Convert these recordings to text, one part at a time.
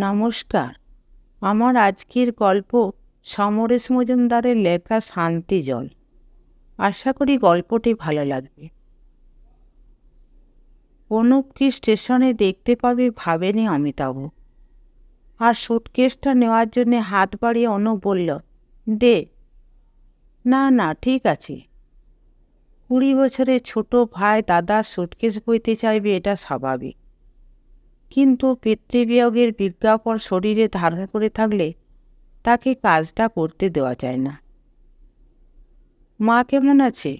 নমস্কার। আমার আজকের গল্প সমরেশ মজুমদারের লেখা শান্তি জল। আশা করি গল্পটি ভালো লাগবে। অনুপকে স্টেশনে দেখতে পাবে ভাবেনি অমিতাভ। আর সুটকেসটা নেওয়ার জন্য হাত বাড়িয়ে অনুপ বলল, দে। না না, ঠিক আছে। কুড়ি বছরের ছোট ভাই দাদা সুটকেস বইতে চাইবে, এটা স্বাভাবিক। কিন্তু পিতৃবিয়োগের বিজ্ঞাপন শরীরে ধারণ করে থাকলে তাকে কাজটা করতে দেওয়া যায় না। মা কেমন আছে?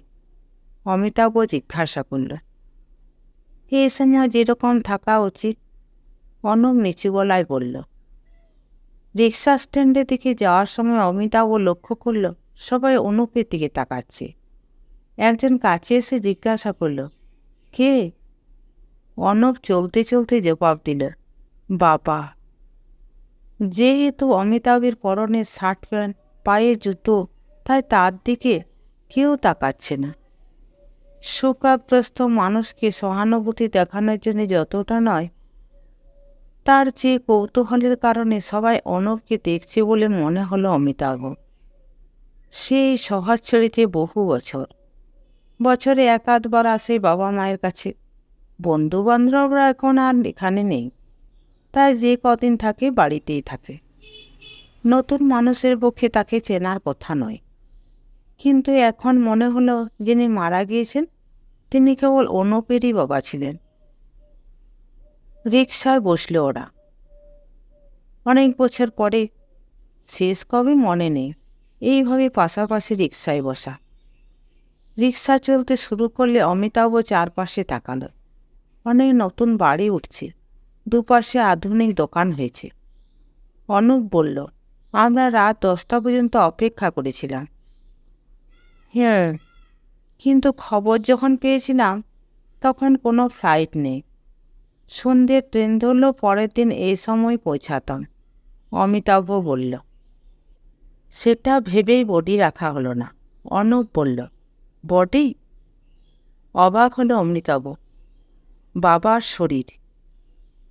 অমিতাভ জিজ্ঞাসা করল। এই সময় যেরকম থাকা উচিত অনুপ নিচু গলায় বলল। রিক্সা স্ট্যান্ডের দিকে যাওয়ার সময় অমিতাভ লক্ষ্য করল, সবাই অনুপের দিকে তাকাচ্ছে। একজন কাছে এসে জিজ্ঞাসা করল, কে? অনব চলতে চলতে জবাব দিল, বাবা, যেহেতু অমিতাভের পরনে শার্ট প্যান্ট, পায়ে জুতো, তাই তার দিকে কেউ তাকাচ্ছে না। শোকাগ্রস্ত মানুষকে সহানুভূতি দেখানোর জন্য যতটা নয়, তার চেয়ে কৌতূহলের কারণে সবাই অনবকে দেখছে বলে মনে হলো অমিতাভ। সেই শহর ছেড়েছে বহু বছর। বছরে এক আধবার আসে বাবা মায়ের কাছে। বন্ধু বান্ধবরা এখন আর এখানে নেই। তাই যে কদিন থাকে বাড়িতেই থাকে। নতুন মানুষের পক্ষে তাকে চেনার কথা নয়। কিন্তু এখন মনে হলো যিনি মারা গিয়েছেন, তিনি কেবল অনুপেরই বাবা ছিলেন। রিক্সায় বসল ওরা। অনেক বছর পরে, শেষ কবে মনে নেই, এইভাবে পাশাপাশি রিক্সায় বসা। রিক্সা চলতে শুরু করলে অমিতাভ চারপাশে তাকালো। অনেক নতুন বাড়ি উঠছে। দুপাশে আধুনিক দোকান হয়েছে। অনুপ বলল আমরা রাত দশটা পর্যন্ত অপেক্ষা করেছিলাম। হ্যাঁ। কিন্তু খবর যখন পেয়েছিলাম তখন কোনো ফ্লাইট নেই। সন্ধ্যের ট্রেন ধরলেও পরের দিন এই সময় পৌঁছাতাম। অমিতাভ বলল সেটা ভেবেই বডি রাখা হলো না। অনুপ বলল বডি? অবাক হলো অমিতাভ। বাবার শরীর।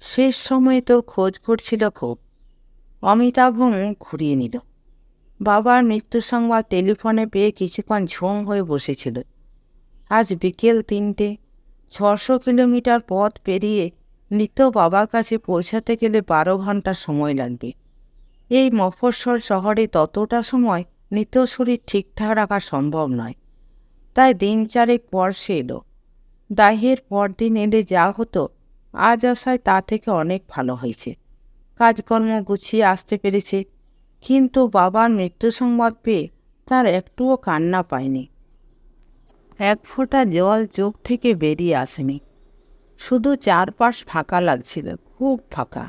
শেষ সময়ে তোর খোঁজ করছিল খুব। অমিতাভ মুখ ঘুরিয়ে নিল। বাবার মৃত্যু সংবাদ টেলিফোনে পেয়ে কিছুক্ষণ ঝুম হয়ে বসেছিল। আজ বিকেল তিনটে। ছশো কিলোমিটার পথ পেরিয়ে নিত্য বাবার কাছে পৌঁছাতে গেলে বারো ঘণ্টা সময় লাগবে। এই মফস্বল শহরে ততটা সময় নিত্য শরীর ঠিকঠাক রাখা সম্ভব নয়। তাই দিন চারেক পর সে এলো। দাহের পরদিন এলে যা হতো, আজ আসায় তা থেকে অনেক ভালো হয়েছে। কাজকর্ম গুছিয়ে আসতে পেরেছে, কিন্তু বাবার মৃত্যু সংবাদ পেয়ে তার একটুও কান্না পায়নি। এক ফোঁটা জল চোখ থেকে বেরিয়ে আসেনি। শুধু চারপাশ ফাঁকা লাগছিল, খুব ফাঁকা।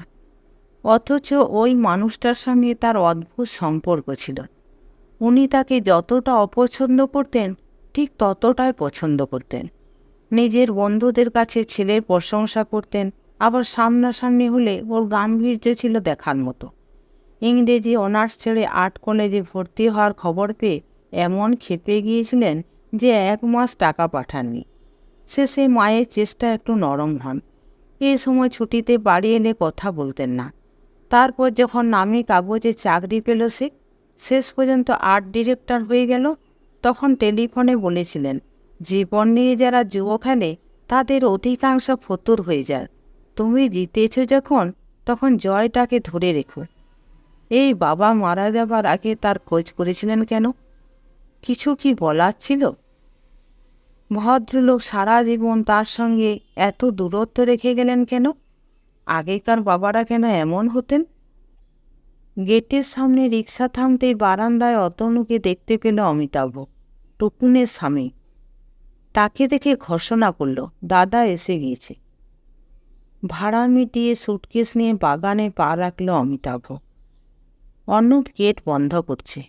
অথচ ওই মানুষটার সঙ্গে তার অদ্ভুত সম্পর্ক ছিল। উনি তাকে যতটা অপছন্দ করতেন, ঠিক ততটাই পছন্দ করতেন। নিজের বন্ধুদের কাছে ছেলের প্রশংসা করতেন, আবার সামনাসামনি হলে ওর গাম্ভীর্য ছিল দেখার মতো। ইংরেজি অনার্স ছেড়ে আর্ট কলেজে ভর্তি হওয়ার খবর পেয়ে এমন খেপে গিয়েছিলেন যে এক মাস টাকা পাঠাননি। শেষে মায়ের চেষ্টা একটু নরম হন। এই সময় ছুটিতে বাড়ি এলে কথা বলতেন না। তারপর যখন নামি কাগজে চাকরি পেল সে, শেষ পর্যন্ত আর্ট ডিরেক্টর হয়ে গেল, তখন টেলিফোনে বলেছিলেন জীবন নিয়ে যারা যুব খেলে তাদের অধিকাংশ ফতুর হয়ে যায়। তুমি জিতেছ যখন, তখন জয়টাকে ধরে রেখো। এই বাবা মারা যাবার আগে তার খোঁজ করেছিলেন কেন? কিছু কি বলার ছিল? ভদ্রলোক সারা জীবন তার সঙ্গে এত দূরত্ব রেখে গেলেন কেন? আগেকার বাবারা কেন এমন হতেন? গেটের সামনে রিক্সা থামতেই বারান্দায় অতনুকে দেখতে পেল অমিতাভ, টুকুনের স্বামী। তাকে দেখে ঘোষণা করল, দাদা এসে গিয়েছে। ভাড়া মিটিয়ে সুটকেস নিয়ে বাগানে পা রাখল অমিতাভ। অনুপ গেট বন্ধ করছে।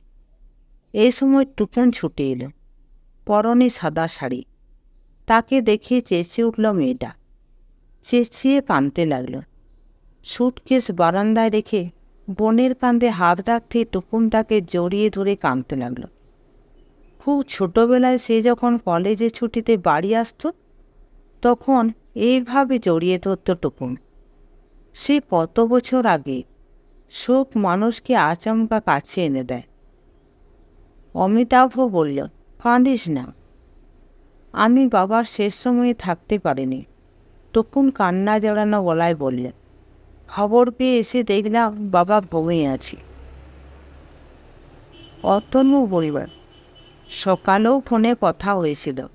এই সময় টুকুন ছুটে এলো। পরনে সাদা শাড়ি। তাকে দেখে চেঁচিয়ে উঠল মেয়েটা। চেঁচিয়ে কাঁদতে লাগল। সুটকেস বারান্দায় রেখে বোনের কাঁধে হাত রাখতে টুকুন তাকে জড়িয়ে ধরে কাঁদতে লাগল। খুব ছোটোবেলায় সে যখন কলেজে ছুটিতে বাড়ি আসতো, তখন এইভাবে জড়িয়ে ধরত টুকুন সে কত বছর আগে সুখ মানুষকে আচমকা কাছে এনে দেয়। অমিতাভ বলল, কাঁদিস না। আমি বাবার শেষ সময়ে থাকতে পারিনি। তখন কান্না জড়ানো গলায় বললেন খবর পেয়ে এসে দেখলাম বাবা ঘুমিয়ে আছি। অতনু পরিবার সকালেও ফোনে কথা হয়েছিল।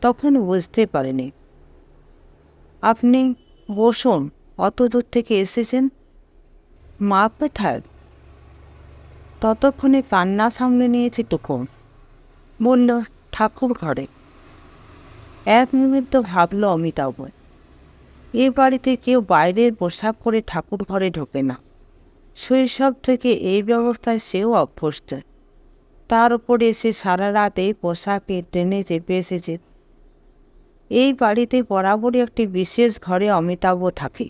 তখন বুঝতে পারিনি। আপনি বসুন, অত দূর থেকে এসেছেন? মা কোথায়? ততক্ষণে কান্না সামলে নিয়েছে টুকুন। বলল, ঠাকুর ঘরে। এক মুহূর্ত ভাবল অমিতাভ। এ বাড়িতে কেউ বাইরের পোশাক পরে ঠাকুর ঘরে ঢোকে না। শৈশব থেকে এই ব্যবস্থায় সেও অভ্যস্ত। তার উপরে সে সারা রাত এই পোশাকে ট্রেনে চেপে এসেছে। এই বাড়িতে বরাবরই একটি বিশেষ ঘরে অমিতাভ থাকে।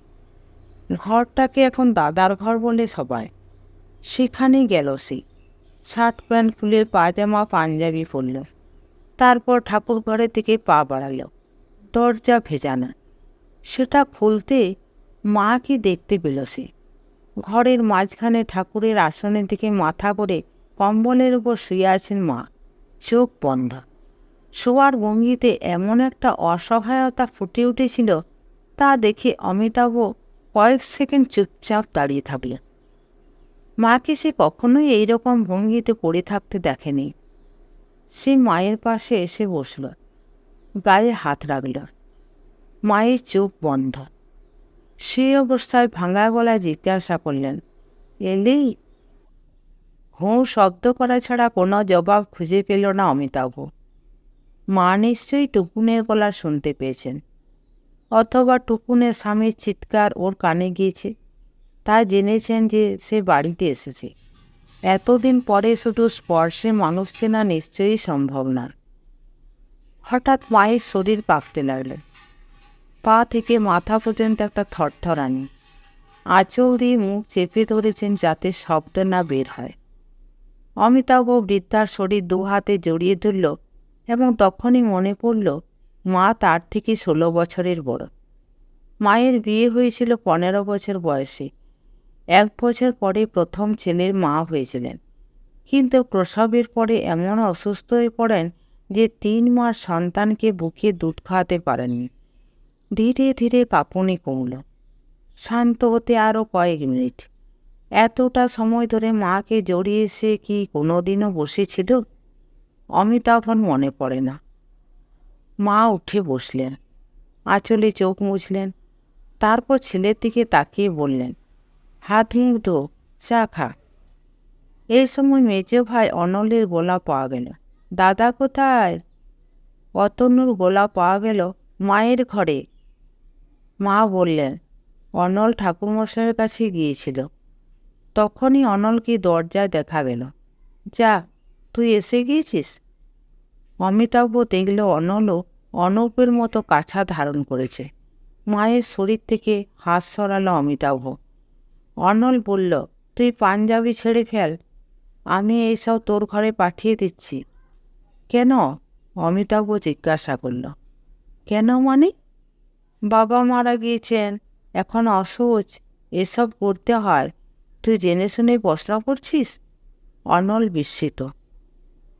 ঘরটাকে এখন দাদার ঘর বলে সবাই। সেখানে গেল সে। শার্ট প্যান্ট খুলে পায়জামা, পাঞ্জাবি পরল। তারপর ঠাকুর ঘরের দিকে পা বাড়াল। দরজা ভেজানো। সেটা খুলতে মাকে দেখতে পেল সে? ঘরের মাঝখানে ঠাকুরের আসনের দিকে মাথা করে কম্বলের উপর শুয়ে আছেন মা। চোখ বন্ধ। শোয়ার ভঙ্গিতে এমন একটা অসহায়তা ফুটে উঠেছিল, তা দেখে অমিতাভ কয়েক সেকেন্ড চুপচাপ দাঁড়িয়ে থাকলেন। মাকে সে কখনোই এইরকম ভঙ্গিতে পড়ে থাকতে দেখেনি। সে মায়ের পাশে এসে বসল, গায়ে হাত রাখল। মায়ের চোখ বন্ধ। সে অবস্থায় ভাঙা গলায় জিজ্ঞাসা করলেন এলি হুঁ শব্দ করা ছাড়া কোনো জবাব খুঁজে পেল না অমিতাভ। মা নিশ্চয়ই টুকুনের গলা শুনতে পেয়েছেন। অথবা টুকুনের স্বামীর চিৎকার ওর কানে গিয়েছে। তা জেনেছেন যে সে বাড়িতে এসেছে। এতদিন পরে শুধু স্পর্শে মানুষ চেনা নিশ্চয়ই সম্ভব না। হঠাৎ মায়ের শরীর কাঁপতে লাগলেন পা থেকে মাথা পর্যন্ত একটা থরথরানি। আঁচল দিয়ে মুখ চেপে ধরেছেন যাতে শব্দ না বের হয়। অমিতাভ বৃদ্ধার শরীর দু হাতে জড়িয়ে ধরল এবং তখনই মনে পড়ল, মা তার থেকে ষোলো বছরের বড়। মায়ের বিয়ে হয়েছিল পনেরো বছর বয়সে। এক বছর পরে প্রথম ছেলের মা হয়েছিলেন। কিন্তু প্রসবের পরে এমন অসুস্থ হয়ে পড়েন যে তিন মাস সন্তানকে বুকে দুধ খাওয়াতে পারেননি। ধীরে ধীরে কাঁপুনি কমল। শান্ত হতে আরও কয়েক মিনিট। এতটা সময় ধরে মাকে জড়িয়ে সে কি কোনোদিনও বসেছিল? অমিতাভ মনে পড়ে না। মা উঠে বসলেন, আঁচলে চোখ মুছলেন, তারপর ছেলের দিকে তাকিয়ে বললেন, হাত মুখ ধো, চা খা। এই সময় মেজো ভাই অনলের গোলা পাওয়া গেল। দাদা কোথায়? অতনুর গোলা পাওয়া গেল মায়ের ঘরে। মা বললেন, অনল ঠাকুরমশাইয়ের কাছে গিয়েছিল। তখনই অনলকে দরজায় দেখা গেল। যা, তুই এসে গিয়েছিস? অমিতাভ দেখল অনলও অনূপের মতো কাছা ধারণ করেছে। মায়ের শরীর থেকে হাত সরালো অমিতাভ। অনল বলল, তুই পাঞ্জাবি ছেড়ে ফেল। আমি এইসব তোর ঘরে পাঠিয়ে দিচ্ছি। কেন? অমিতাভ জিজ্ঞাসা করল। কেন মানে? বাবা মারা গিয়েছেন। এখন অসহজ এসব করতে হয়। তুই জেনে শুনে প্রশ্ন করছিস? অনল বিস্মিত।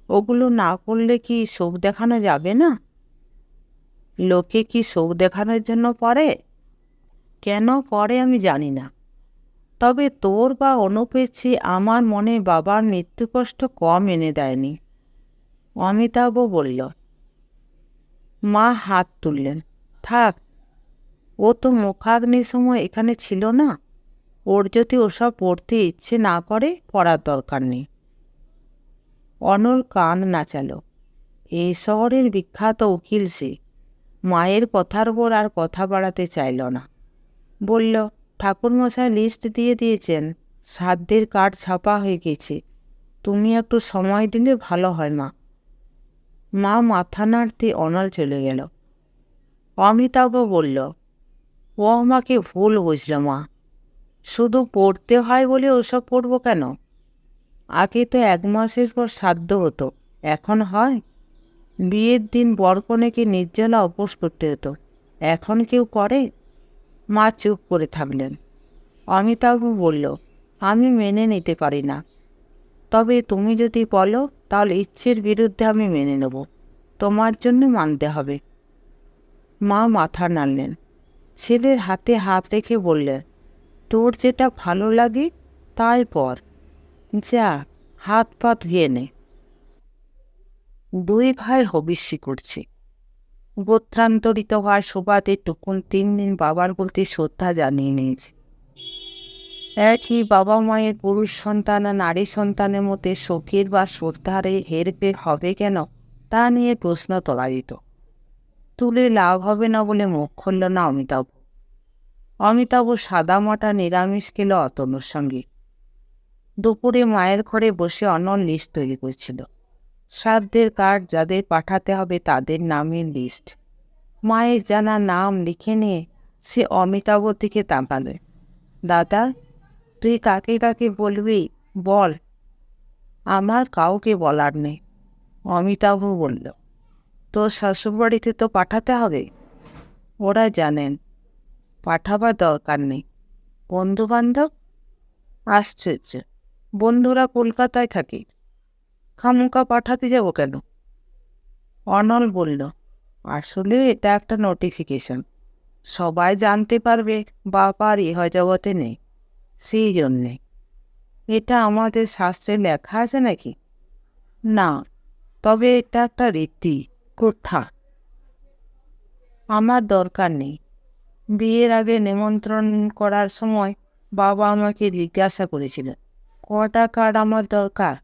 ওগুলো না করলে কি শোক দেখানো যাবে না? লোকে কি শোক দেখানোর জন্য পড়ে? কেন পড়ে আমি জানি না। তবে তোর বা অনুপের চেয়ে আমার মনে বাবার মৃত্যু কষ্ট কম এনে দেয়নি। অমিতাভ বলল, মা হাত তুললেন। থাক, ও তো মুখাগ্নির সময় এখানে ছিল না। ওর যদি ওসব পড়তে ইচ্ছে না করে, পড়ার দরকার নেই। অনল কান নাচালো এই শহরের বিখ্যাত উকিল সে। মায়ের কথার ওপর আর কথা বাড়াতে চাইল না। বলল, ঠাকুরমশাই লিস্ট দিয়ে দিয়েছেন। সাধ্যের কার্ড ছাপা হয়ে গেছে। তুমি একটু সময় দিলে ভালো হয়, মা। মা মাথা নাড়তে অনল চলে গেল। অমিতাভ বলল, ও আমাকে ভুল বুঝল, মা। শুধু পড়তে হয় বলে ওসব পড়ব কেন? আগে তো এক মাসের পর সাধ্য হতো, এখন হয়। বিয়ের দিন বরকনেকে নির্জলা উপোস করতে হতো, এখন কেউ করে? মা চুপ করে থাকলেন অমিতাভ বলল, আমি মেনে নিতে পারি না। তবে তুমি যদি বলো, তাহলে ইচ্ছের বিরুদ্ধে আমি মেনে নেব, তোমার জন্য মানতে হবে। মা মাথা নাড়লেন। ছেলের হাতে হাত রেখে বললেন তোর যেটা ভালো লাগে, তাই পর যা, হাত পা ধুয়ে নে। দুই ভাই হবিষ্যি করছে। গোত্রান্তরিত হওয়ার সুবাদে টুকুন তিন দিন বাবার প্রতি শ্রদ্ধা জানিয়ে নিয়েছে। একই বাবা মায়ের পুরুষ সন্তান আর নারী সন্তানের মধ্যে শোকের বা শ্রদ্ধারে হেরফের হবে কেন, তা নিয়ে প্রশ্ন তোলা যেত। তুলে লাভ হবে না বলে মুখ খুলল না অমিতাভ। অমিতাভ সাদামাটা নিরামিষ খেল অতনুর সঙ্গে। দুপুরে মায়ের ঘরে বসে অনল লিস্ট তৈরি করছিল। সাধ্যের কার্ড যাদের পাঠাতে হবে তাদের নামের লিস্ট। মায়ের জানা নাম লিখে নিয়ে সে অমিতাভ দিকে তাকালে দাদা, তুই কাকে কাকে বলবি? বল। আমার কাউকে বলার নেই অমিতাভ বলল। তোর শ্বশুরবাড়িতে তো পাঠাতে হবে? ওরা জানেন। পাঠাবার দরকার নেই। বন্ধু বান্ধব আশ্চর্য বন্ধুরা কলকাতায় থাকে। খামুকা পাঠাতে যাব কেন? অনল বলল, আসলে এটা একটা নোটিফিকেশন সবাই জানতে পারবে বাবার ইহ জগতে নেই। সেই জন্যে। এটা আমাদের শাস্ত্রে লেখা আছে নাকি? না, তবে এটা একটা রীতি, কোথা। আমার দরকার নেই। বিয়ের আগে নিমন্ত্রণ করার সময় বাবা আমাকে জিজ্ঞাসা করেছিল কটা কার্ড আমার দরকার?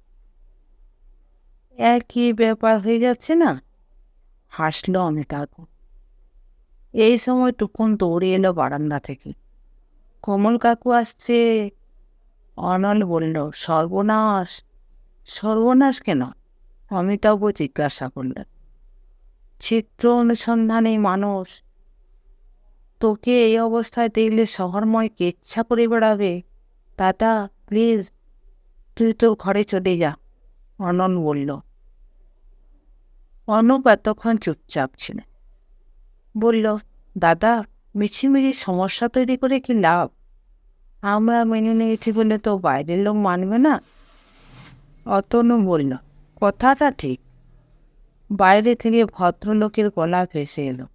একই ব্যাপার হয়ে যাচ্ছে না? হাসলো অমিতাভ এই সময় টুকুন দৌড়ে এলো বারান্দা থেকে। কমল কাকু আসছে। অনল বলল, সর্বনাশ সর্বনাশ কেন? অমিতাভ জিজ্ঞাসা করলেন। চিত্র অনুসন্ধানে মানুষ তোকে এই অবস্থায় দেখলে শহরময় কেচ্ছা করে বেড়াবে। দাদা, প্লিজ, তুই তো ঘরে চলে যা, অনন বলল। অনুপ এতক্ষণ চুপচাপ ছিল। বলল, দাদা, মিছিমিছি সমস্যা তৈরি করে কি লাভ? আমরা মেনে নিয়েছি বলে তো বাইরের লোক মানবে না। অতনু বলল, কথাটা ঠিক। বাইরে থেকে ভদ্রলোকের গলা ভেসে এলো।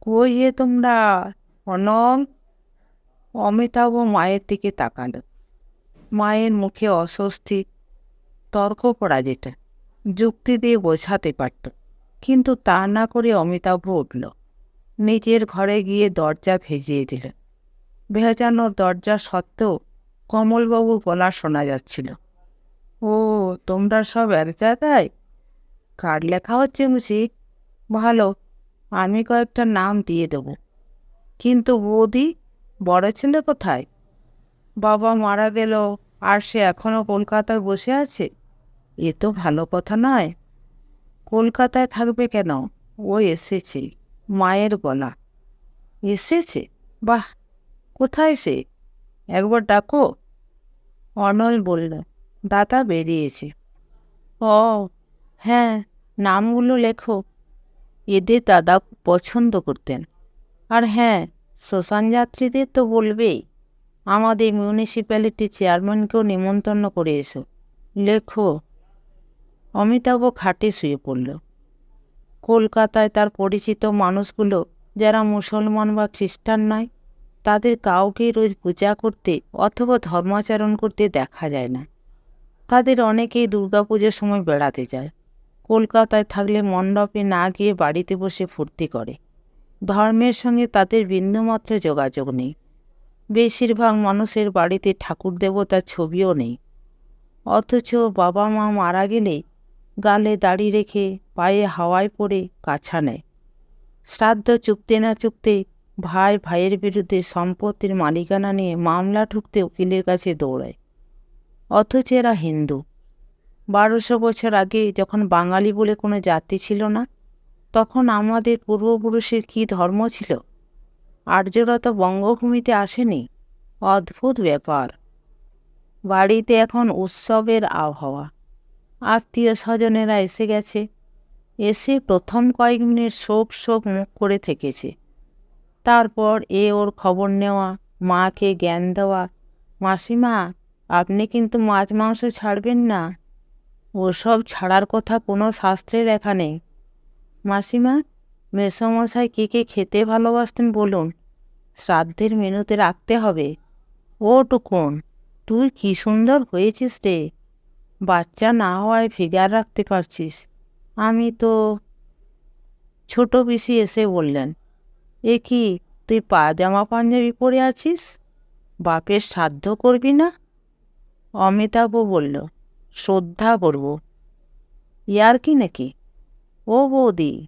কই এ তোমরা অনল অমিতাভ মায়ের দিকে তাকালো। মায়ের মুখে অস্বস্তি, তর্ক করা যেত, যুক্তি দিয়ে বোঝাতে পারত। কিন্তু তা না করে অমিতাভ উঠল, নিজের ঘরে গিয়ে দরজা ভেজিয়ে দিল। ভেজানো দরজা সত্ত্বেও কমলবাবু গলা শোনা যাচ্ছিল, ও, তোমরা সব এক জায়গায়? কার লেখা হচ্ছে বুঝি ভালো আমি কয়েকটা নাম দিয়ে দেব। কিন্তু বৌদি বড় ছেলে কোথায়? বাবা মারা গেল, আর সে এখনও কলকাতায় বসে আছে? এ তো ভালো কথা নয়। কলকাতায় থাকবে কেন? ও এসেছে, মায়ের গলা। এসেছে? বাহ, কোথায় সে? একবার ডাকো। অনল বলল দাদা বেরিয়েছে। ও হ্যাঁ নামগুলো লেখো। এদের দাদা পছন্দ করতেন। আর হ্যাঁ শ্মশান যাত্রীদের তো বলবেই, আমাদের মিউনিসিপ্যালিটি চেয়ারম্যানকেও নিমন্ত্রণ করে এসো। লেখো। অমিতাভ খাটে শুয়ে পড়ল। কলকাতায় তার পরিচিত মানুষগুলো যারা মুসলমান বা খ্রিস্টান নয়, তাদের কাউকেই রোজ পূজা করতে অথবা ধর্মাচরণ করতে দেখা যায় না। তাদের অনেকেই দুর্গাপুজোর সময় বেড়াতে যায়। কলকাতায় থাকলে মণ্ডপে না গিয়ে বাড়িতে বসে ফুর্তি করে। ধর্মের সঙ্গে তাদের বিন্দুমাত্র যোগাযোগ নেই। বেশিরভাগ মানুষের বাড়িতে ঠাকুর দেবতার ছবিও নেই। অথচ বাবা মা মারা গেলে গালে দাড়ি রেখে পায়ে হাওয়ায় পড়ে কাছা নেয়। শ্রাদ্ধ চুকতে না চুকতে ভাই ভাইয়ের বিরুদ্ধে সম্পত্তির মালিকানা নিয়ে মামলা ঠুকতে উকিলের কাছে দৌড়ায়। অথচ এরা হিন্দু। বারোশো বছর আগে যখন বাঙালি বলে কোনো জাতি ছিল না, তখন আমাদের পূর্বপুরুষের কী ধর্ম ছিল? আর্যরা তো বঙ্গভূমিতে আসেনি। অদ্ভুত ব্যাপার। বাড়িতে এখন উৎসবের আবহাওয়া। আত্মীয় স্বজনেরা এসে গেছে। এসে প্রথম কয়েক মিনিট শোক শোক মুখ করে থেকেছে। তারপর এ ওর খবর নেওয়া, মাকে জ্ঞান দেওয়া, মাসিমা, আপনি কিন্তু মাছ মাংস ছাড়বেন না। ওসব ছাড়ার কথা কোনো শাস্ত্রে লেখা নেই। মাসিমা, মেসমশাই কে কে খেতে ভালোবাসতেন বলুন? শ্রাদ্ধের মেনুতে রাখতে হবে। ও টুকুন, তুই কি সুন্দর হয়েছিস রে। বাচ্চা না হওয়ায় ফিগার রাখতে পারছিস। আমি তো ছোট পিসি এসে বললেন, এ কি, তুই পা জামা পাঞ্জাবি পরে আছিস? বাপের সাধ্য করবি না? অমিতাভ বলল শ্রদ্ধা করব। ইয়ার কি নাকি? ও বৌদি,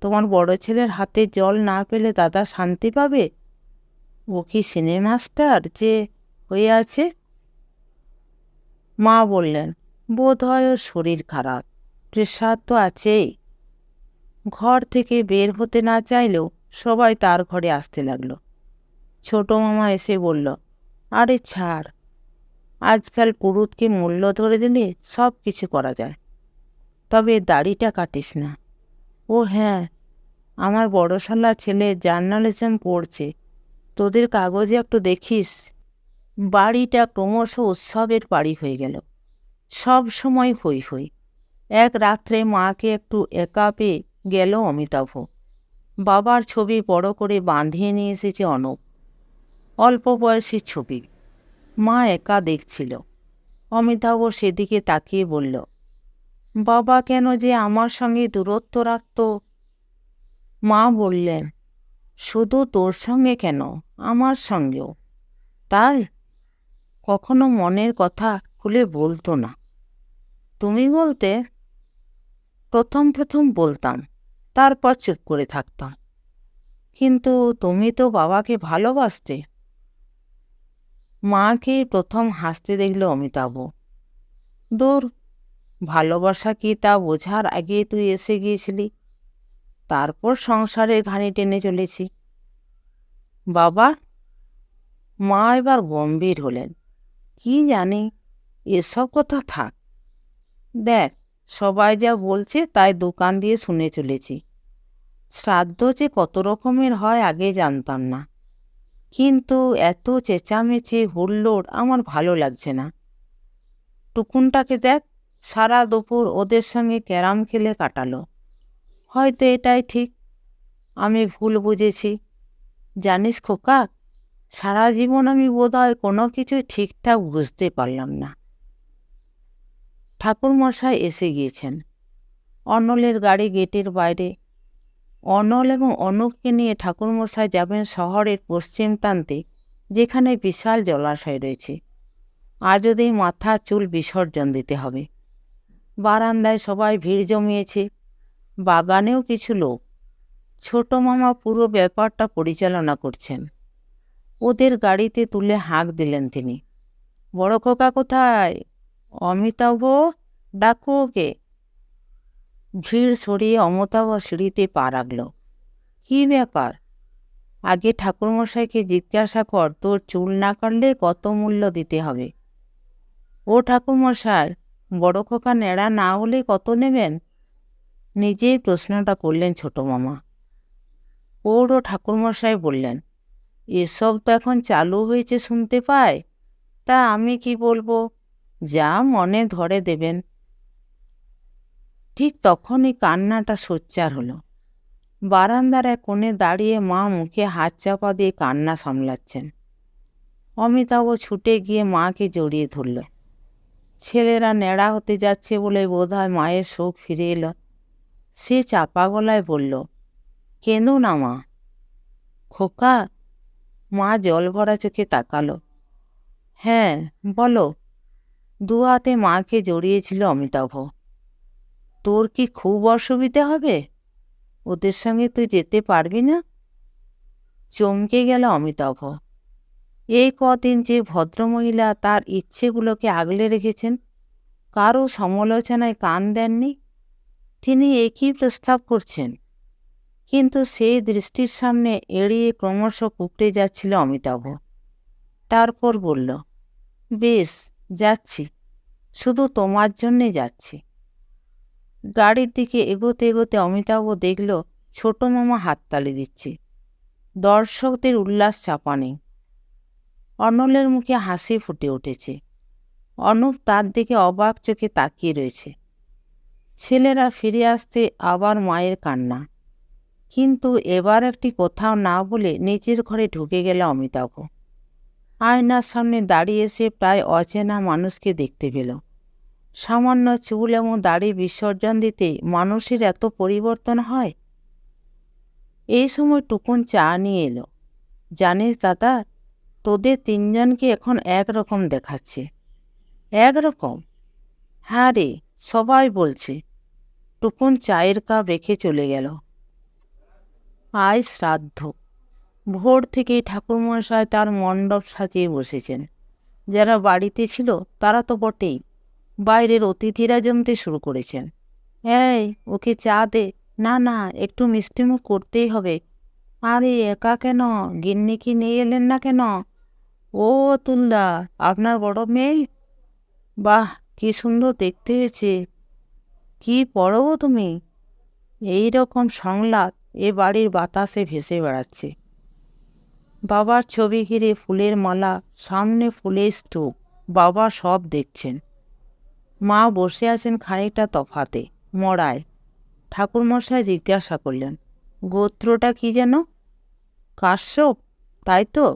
তোমার বড় ছেলের হাতে জল না পেলে দাদা শান্তি পাবে? ও কি সিনেমাস্টার যে হয়ে আছে? মা বললেন বোধ হয় ওর শরীর খারাপ, প্রেশার তো আছেই। ঘর থেকে বের হতে না চাইলেও সবাই তার ঘরে আসতে লাগল। ছোট মামা এসে বলল, আরে ছাড় আজকাল পুরুতকে মূল্য ধরে দিলে সব কিছু করা যায়। তবে দাড়িটা কাটিস না। ও হ্যাঁ আমার বড় শালা ছেলে জার্নালিজম পড়ছে। তোদের কাগজে একটু দেখিস। বাড়িটা ক্রমশ উৎসবের বাড়ি হয়ে গেল। সব সময় হই হই। এক রাত্রে মাকে একটু একা পেয়ে গেল অমিতাভ। বাবার ছবি বড় করে বাঁধিয়ে নিয়ে এসেছে অনব। অল্প বয়সের ছবি। মা একা দেখছিল। অমিতাভ সেদিকে তাকিয়ে বলল, বাবা, কেন যে আমার সঙ্গে দূরত্ব রাখত? মা বললেন, শুধু তোর সঙ্গে কেন? আমার সঙ্গেও। তাই? কখনো মনের কথা খুলে বলতো না। তুমি বলতে? প্রথম প্রথম বলতাম, তারপর চুপ করে থাকতাম। কিন্তু তুমি তো বাবাকে ভালোবাসতে মাকে প্রথম হাসতে দেখল অমিতাভ? দূর, ভালোবাসা কি তা বোঝার আগে তুই এসে গিয়েছিলি? তারপর সংসারের ঘানি টেনে চলেছি। বাবা, মা এবার গম্ভীর হলেন। কি জানি, এসব কথা থাক। দেখ, সবাই যা বলছে তাই দোকান দিয়ে শুনে চলেছি। শ্রাদ্ধ যে কত রকমের হয় আগে জানতাম না। কিন্তু এত চেঁচামেচে, হুল্লোড় আমার ভালো লাগছে না। টুকুনটাকে দেখ, সারা দুপুর ওদের সঙ্গে ক্যারাম খেলে কাটালো। হয়তো এটাই ঠিক, আমি ভুল বুঝেছি। জানিস খোকা, সারা জীবন আমি বোধহয় কোনো কিছু ঠিকঠাক বুঝতে পারলাম না। ঠাকুরমশাই এসে গিয়েছেন। অনলের গাড়ি গেটের বাইরে অনল এবং অনুপকে নিয়ে ঠাকুরমশাই যাবেন শহরের পশ্চিম প্রান্তে, যেখানে বিশাল জলাশয় রয়েছে। আজ ওদের মাথা চুল বিসর্জন দিতে হবে। বারান্দায় সবাই ভিড় জমিয়েছে। বাগানেও কিছু লোক। ছোট মামা পুরো ব্যাপারটা পরিচালনা করছেন। ওদের গাড়িতে তুলে হাঁক দিলেন তিনি। বড় খোকা কোথায়? অমিতাভ, ডাকু ওকে। ভিড় সরিয়ে অমতাভ সিঁড়িতে পা রাখল। কী ব্যাপার? আগে ঠাকুরমশাইকে জিজ্ঞাসা কর, তোর চুল না কাটলে কত মূল্য দিতে হবে? ও ঠাকুরমশাই, বড় খোকা নেড়া না হলে কত নেবেন? নিজেই প্রশ্নটা করলেন ছোট মামা। ওরও ঠাকুরমশাই বললেন, এসব তো এখন চালু হয়েছে শুনতে পায় তা আমি কি বলব? যা মনে ধরে দেবেন। ঠিক তখনই কান্নাটা সোচ্চার হলো। বারান্দার এক কোণে দাঁড়িয়ে মা মুখে হাত চাপা দিয়ে কান্না সামলাচ্ছেন। অমিতাভ ছুটে গিয়ে মাকে জড়িয়ে ধরল। ছেলেরা ন্যাড়া হতে যাচ্ছে বলে বোধহয় মায়ের শোক ফিরে এলো। সে চাপা গলায় বলল কেঁদো না মা? খোকা, মা জল ভরা চোখে তাকালো। হ্যাঁ বলো। দু হাতে মাকে জড়িয়েছিল অমিতাভ। তোর কি খুব অসুবিধে হবে? ওদের সঙ্গে তুই যেতে পারবি না? চমকে গেল অমিতাভ। এই কদিন যে ভদ্রমহিলা তার ইচ্ছেগুলোকে আগলে রেখেছেন কারও সমালোচনায় কান দেননি। তিনি একই প্রস্তাব করছেন, কিন্তু সেই দৃষ্টির সামনে এড়িয়ে ক্রমশ কুকড়ে যাচ্ছিল অমিতাভ। তারপর বলল, বেশ, যাচ্ছি। শুধু তোমার জন্যে যাচ্ছি। গাড়ির দিকে এগোতে এগোতে অমিতাভ দেখল, ছোট মামা হাততালি দিচ্ছে। দর্শকদের উল্লাস চাপা নেই অনলের মুখে হাসি ফুটে উঠেছে। অনুপ তার দিকে অবাক চোখে তাকিয়ে রয়েছে। ছেলেরা ফিরে আসতে আবার মায়ের কান্না। কিন্তু এবার একটি কোথাও না বলে নিজের ঘরে ঢুকে গেল অমিতাভ। আয়নার সামনে দাঁড়িয়ে সে প্রায় অচেনা মানুষকে দেখতে পেল। সামান্য চুল এবং দাড়ি বিসর্জন দিতে মানুষের এত পরিবর্তন হয়? এই সময় টুকুন চা নিয়ে এলো। জানিস দাদা, তোদের তিনজনকে এখন একরকম দেখাচ্ছে। একরকম? হ্যাঁ রে, সবাই বলছে। টুকুন চায়ের কাপ রেখে চলে গেল। আয় শ্রাদ্ধ। ভোর থেকেই ঠাকুরমশাই তার মণ্ডপ সাজিয়ে বসেছেন। যারা বাড়িতে ছিল তারা তো বটেই। বাইরের অতিথিরা জমতে শুরু করেছেন। এই, ওকে চা দে। না না, একটু মিষ্টিমুখ করতেই হবে। আরে, একা কেন? গিন্নি কি নিয়ে এলেন না কেন? ও তুলদা আপনার বড় মেয়ে? বাহ, কি সুন্দর দেখতে হয়েছে। কি পড়ো তুমি? এই রকম সংলাপ এ বাড়ির বাতাসে ভেসে বেড়াচ্ছে। বাবার ছবি ঘিরে ফুলের মালা, সামনে ফুলের স্তূপ, বাবা সব দেখছেন। মা বসে আছেন খানিকটা তফাতে, মড়ায়। ঠাকুরমশাই জিজ্ঞাসা করলেন, গোত্রটা কি যেন? কাশ্যপ, তাই তো?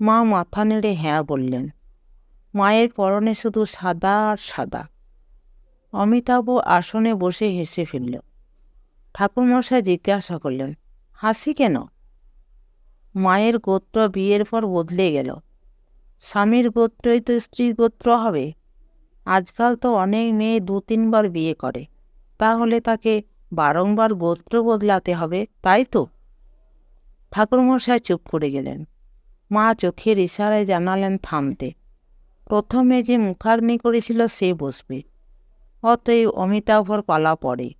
মা মাথা নেড়ে হ্যাঁ বললেন, মায়ের পরনে শুধু সাদা আর সাদা। অমিতাভ আসনে বসে হেসে ফেলল। ঠাকুরমশাই জিজ্ঞাসা করলেন, হাসি কেন? মায়ের গোত্র বিয়ের পর বদলে গেল। স্বামীর গোত্রই তো স্ত্রী গোত্র হবে। আজকাল তো অনেক মেয়ে দু তিনবার বিয়ে করে। তাহলে তাকে বারংবার গোত্র বদলাতে হবে, তাই তো? ঠাকুরমশাই চুপ করে গেলেন। মা চোখের ইশারায় জানালেন থামতে। প্রথমে যে মুখাগ্নি করেছিল সে বসবে। অতএব অমিতাভর পালা পড়ে।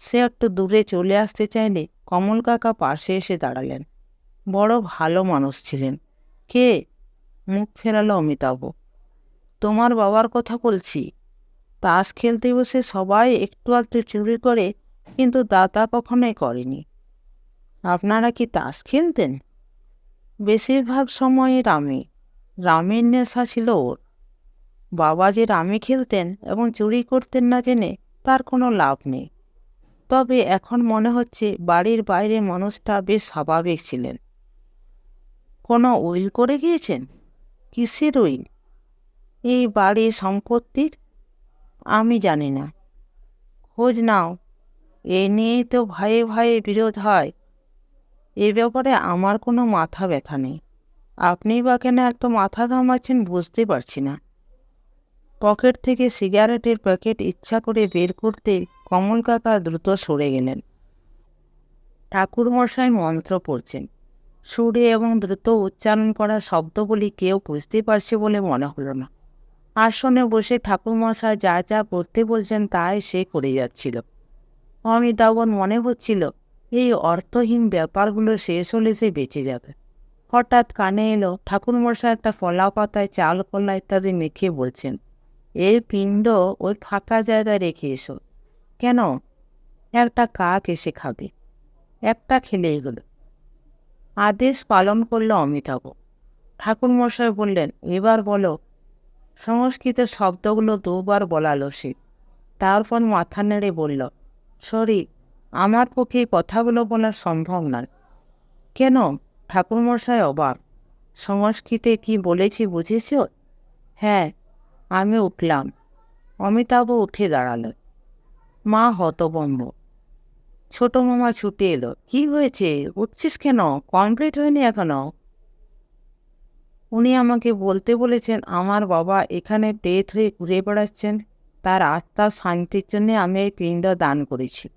সে একটু দূরে চলে আসতে চাইলে কমল কাকা পাশে এসে দাঁড়ালেন। বড় ভালো মানুষ ছিলেন। কে? মুখ ফেরালো অমিতাভ। তোমার বাবার কথা বলছি। তাস খেলতে বসে সবাই একটু আধটু চুরি করে, কিন্তু দাদা কখনোই করেনি। আপনারা কি তাস খেলতেন? বেশিরভাগ সময় রামে। রামের নেশা ছিল ওর। বাবা যে রামে খেলতেন এবং চুরি করতেন না জেনে তার কোনো লাভ নেই। তবে এখন মনে হচ্ছে বাড়ির বাইরে মানুষটা বেশ স্বাভাবিক ছিলেন। কোনো উইল করে গিয়েছেন? কিসের উইল? এই বাড়ির সম্পত্তির? আমি জানি না। খোঁজ নাও। এ নিয়েই তো ভয়ে ভয়ে বিরোধ হয়। এ ব্যাপারে আমার কোনো মাথা ব্যথা নেই। আপনি বা কেন এত মাথা ঘামাচ্ছেন বুঝতে পারছি না। পকেট থেকে সিগারেটের প্যাকেট ইচ্ছা করে বের করতে কমল কাকা দ্রুত সরে গেলেন। ঠাকুরমশাই মন্ত্র পড়ছেন। সুরে এবং দ্রুত উচ্চারণ করা শব্দগুলি কেউ বুঝতে পারছে বলে মনে হলো না। আসনে বসে ঠাকুরমশাই যা যা করতে বলছেন তাই সে করে যাচ্ছিল। অমিতাভন মনে হচ্ছিল, এই অর্থহীন ব্যাপারগুলো শেষ হলে সে বেঁচে যাবে। হঠাৎ কানে এলো, ঠাকুরমশাই একটা কলা পাতায় চাল কলা ইত্যাদি মেখে বলছেন এই পিণ্ড ওই ফাঁকা জায়গায় রেখে এসো। কেন? একটা কাক এসে খাবে। একটা খেলেই হলো আদেশ পালন করল অমিতাভ। ঠাকুরমশাই বললেন, এবার বলো সংস্কৃত শব্দগুলো দুবার বলালো সে। তারপর মাথা নেড়ে বলল, সরি, আমার পক্ষে কথাগুলো বলা সম্ভব নয়। কেন? ঠাকুরমশাই অবাক। সংস্কৃতে কি বলেছি বুঝেছ? হ্যাঁ আমি উঠলাম। অমিতাভ উঠে দাঁড়াল। মা হতবম্ব ছোট মামা ছুটে এলো, কি হয়েছে? উঠছিস কেন? কমপ্লিট হয়নি এখনও? উনি আমাকে বলতে বলেছেন, আমার বাবা এখানে প্রেত হয়ে ঘুরে বেড়াচ্ছেন। তার আত্মার শান্তির জন্যে আমি এই পিণ্ড দান করেছি।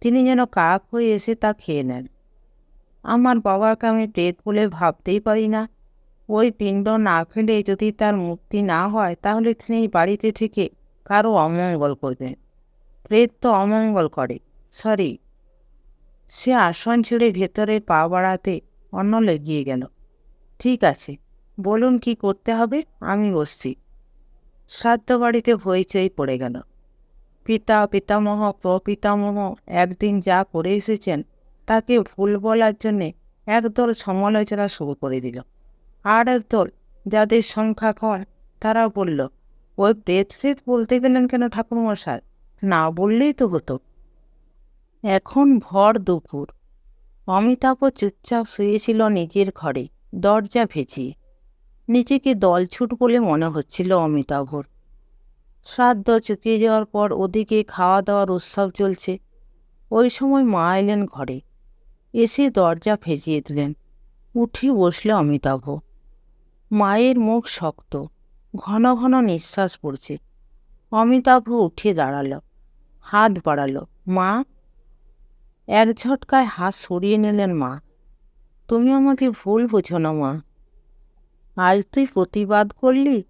তিনি যেন কাক হয়ে এসে তা খেয়ে নেন। আমার বাবাকে আমি প্রেত বলে ভাবতেই পারি না। ওই পিণ্ড না খেলে যদি তার মুক্তি না হয়, তাহলে তিনি বাড়িতে থেকে কারও অমঙ্গল করবেন। প্রেত তো অমঙ্গল করে। সরি। সে আসন ছেড়ে ভেতরে পা বাড়াতে অন্য লেগিয়ে গেল। ঠিক আছে, বলুন কি করতে হবে? আমি বসছি। শ্রাদ্ধ বাড়িতে হইচই পড়ে গেল। পিতা, পিতামহ, প্রপিতামহ একদিন যা করে এসেছেন, তাকে ভুল বলার জন্যে একদল সমালোচনা শুরু করে দিল। আর একদল, যাদের সংখ্যা কম তারা বলল, ওই প্রেত ফ্রেত বলতে গেলেন কেন ঠাকুরমশাই? না বললেই তো হতো। এখন ভর দুপুর। অমিতাভ চুপচাপ শুয়েছিল নিজের ঘরে। দরজা ভেজিয়ে নিজেকে দলছুট বলে মনে হচ্ছিল অমিতাভর। শ্রাদ্ধ চুকিয়ে যাওয়ার পর ওদিকে খাওয়া দাওয়ার উৎসব চলছে। ওই সময় মা এলেন ঘরে। এসে দরজা ভেজিয়ে দিলেন। উঠে বসলে অমিতাভ। মায়ের মুখ শক্ত। ঘন ঘন নিঃশ্বাস পড়ছে। অমিতাভ উঠে দাঁড়াল। হাত বাড়ালো। মা? এক ঝটকায় হাত সরিয়ে নিলেন মা। তুমি আমাকে ভুল বোঝো না, মা। আজ তুই প্রতিবাদ করলি?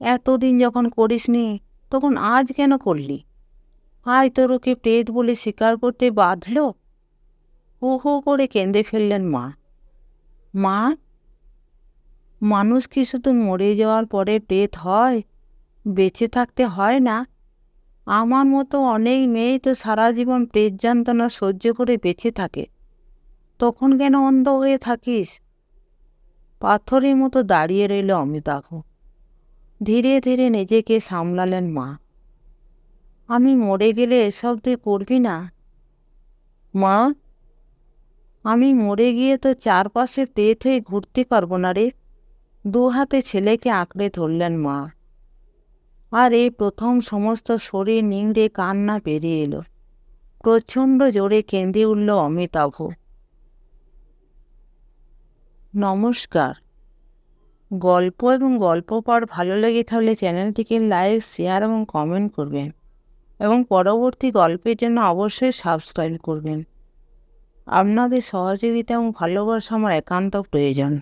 এতদিন যখন করিসনি, তখন আজ কেন করলি? আয় তোর ওকে প্রেত বলে স্বীকার করতে বাঁধল হো হো করে কেঁদে ফেললেন মা। মা, মানুষ কি শুধু মরে যাওয়ার পরে প্রেত হয়, বেঁচে থাকতে হয় না? আমার মতো অনেক মেয়েই তো সারা জীবন প্রেত যন্ত্রণা সহ্য করে বেঁচে থাকে। তখন কেন অন্ধ হয়ে থাকিস? পাথরের মতো দাঁড়িয়ে রইল অমিতাভ। ধীরে ধীরে নিজেকে সামলালেন মা। আমি মরে গেলে এসব তুই করবি না? মা, আমি মরে গিয়ে তো চারপাশে প্রেত হয়ে ঘুরতে পারব না রে। দু হাতে ছেলেকে আঁকড়ে ধরলেন মা। আর এই প্রথম সমস্ত শরীর নিংড়ে কান্না বেরিয়ে এলো। প্রচণ্ড জোরে কেঁদে উঠল অমিতাভ। নমস্কার। গল্প এবং গল্প পর ভালো লেগে থাকলে চ্যানেলটিকে লাইক, শেয়ার এবং কমেন্ট করবেন এবং পরবর্তী গল্পের জন্য অবশ্যই সাবস্ক্রাইব করবেন। আপনাদের সহযোগিতা এবং ভালোবাসা আমার একান্ত প্রয়োজন।